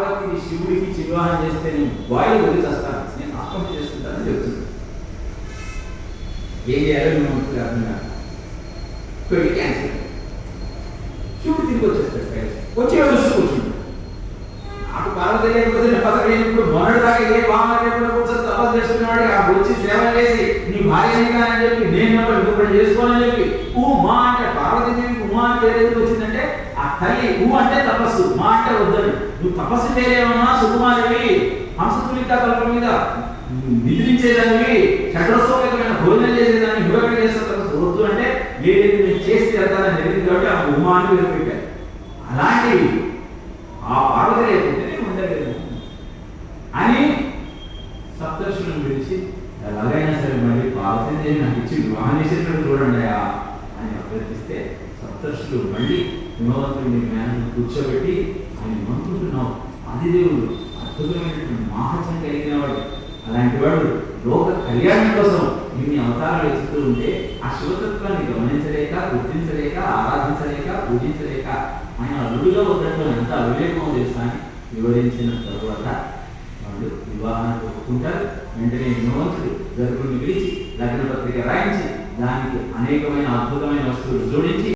పార్వతిని శివుడికి ఇచ్చి వివాహం చేస్తే నేను వాయువు వదిలి వస్తాను. నేను ఆత్మహత్య చేసుకుంటానని చెప్తున్నాను ఏం చేయాలో నేను మనకు అర్థం కాదు పెళ్ళి క్యాన్సిల్ శివుడు తిరిగి వచ్చేస్తాడు వచ్చి చూస్తూ కూర్చుంటాడు నాకు పార్వతి లేకపోతే నేను పదవి ఇప్పుడు మొన్నటి దాకా ఏ బామ్మ లేకుండా కూర్చొని తపస్సు చేస్తున్నాడు. ఆ వచ్చి సేవ చేసి నీ భార్య అని చెప్పి నేను ఎవరు ఇంకొకటి చేసుకోనని చెప్పి ఊ మా అంటే పార్వతీదేవికి ఉమా అని పేరు వచ్చిందంటే ఆ తల్లి ఊ అంటే తపస్సు మా అంటే వద్దని. తపస్సు పేరేమన్నా సుకుమారివి హంసతులిక కల్ప మీద నిద్రించేదానికి షడ్రసోపేతమైన భోజనం చేసేదాన్ని హిడోపి చేసే తపస్సు వద్దు అంటే ఏది నేను చేసి వెళ్తానని జరిగింది కాబట్టి ఆ ఉమాన్ని అని అలాంటి ఆ పార్వతి లేకపోతే ఉండలేదు అని సప్తర్షులను పిలిచి ఎలాగైనా సరే మళ్ళీ పార్వతీదేవి నాకు ఇచ్చి వివాహం చేసేటట్టు చూడండి ఆ అని అభ్యర్థిస్తే సప్తర్షులు మళ్ళీ హిమవంతుడిని జ్ఞానం కూర్చోబెట్టి ఆదిదేవుడు అద్భుతమైనటువంటి మాహత్యం కలిగిన వాడు అలాంటి వాడు లోక కళ్యాణం కోసం ఇన్ని అవతారాలు ఎత్తుతూ ఉంటే ఆ శివతత్వాన్ని గమనించలేక గుర్తించలేక ఆరాధించలేక పూజించలేక ఆయన అల్లుడిగా ఉన్నట్టు ఎంత అవివేకం చేస్తాను వివరించిన తరువాత వాళ్ళు వివాహానికి ఒప్పుకుంటారు. వెంటనే హిమవంతుడు గర్భుడిని పిలిచి లగ్న పత్రిక రాయించి దానికి అనేకమైన అద్భుతమైన వస్తువులు జోడించి